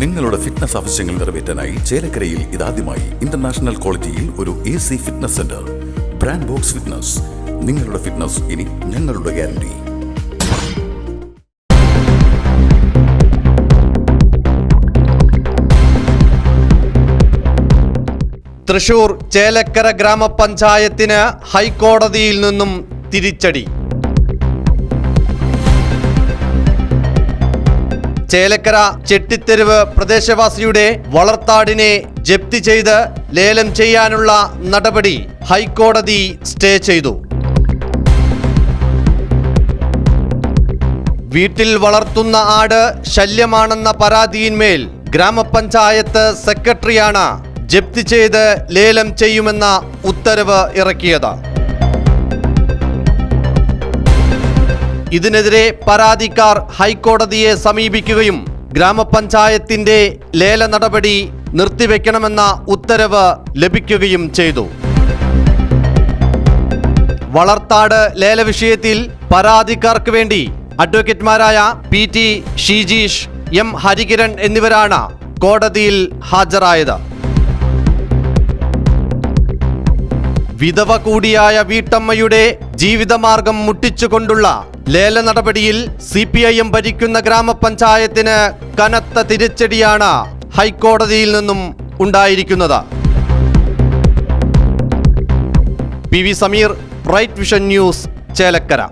നിങ്ങളുടെ ഫിറ്റ്നസ് ആവശ്യങ്ങൾ നിറവേറ്റാനായി ചേലക്കരയിൽ ഇതാദ്യമായി ഇന്റർനാഷണൽ ക്വാളിറ്റിയിൽ ഒരു A C fitness centre brand box fitness നിങ്ങളുടെ ഫിറ്റ്നസ് ഇനി ഞങ്ങളുടെ ഗ്യാരണ്ടി തൃശൂർ ചേലക്കര ഗ്രാമപഞ്ചായത്തിന് ഹൈക്കോടതിയിൽ നിന്നും തിരിച്ചടി. ചേലക്കര ചെട്ടിത്തെരുവ് പ്രദേശവാസിയുടെ വളർത്താടിനെ ജപ്തി ചെയ്ത് ലേലം ചെയ്യാനുള്ള നടപടി ഹൈക്കോടതി സ്റ്റേ ചെയ്തു. വീട്ടിൽ വളർത്തുന്ന ആട് ശല്യമാണെന്ന പരാതിയിന്മേൽ ഗ്രാമപഞ്ചായത്ത് സെക്രട്ടറിയാണ് ജപ്തി ചെയ്ത് ലേലം ചെയ്യുമെന്ന ഉത്തരവ് ഇറക്കിയത്. ഇതിനെതിരെ പരാതിക്കാർ ഹൈക്കോടതിയെ സമീപിക്കുകയും ഗ്രാമപഞ്ചായത്തിന്റെ ലേല നടപടി നിർത്തിവെക്കണമെന്ന ഉത്തരവ് ലഭിക്കുകയും ചെയ്തു. വളർത്താട് ലേല വിഷയത്തിൽ പരാതിക്കാർക്ക് വേണ്ടി അഡ്വക്കേറ്റ്മാരായ P T Sheejeesh M Harikiran എന്നിവരാണ് കോടതിയിൽ ഹാജരായത്. വിധവ കൂടിയായ വീട്ടമ്മയുടെ ജീവിതമാർഗം മുട്ടിച്ചുകൊണ്ടുള്ള ലേല നടപടിയിൽ സി പി ഐ എം ഭരിക്കുന്ന ഗ്രാമപഞ്ചായത്തിന് കനത്ത തിരിച്ചടിയാണ് ഹൈക്കോടതിയിൽ നിന്നും ഉണ്ടായിരിക്കുന്നത്. P V Sameer right vision news Chelakkara.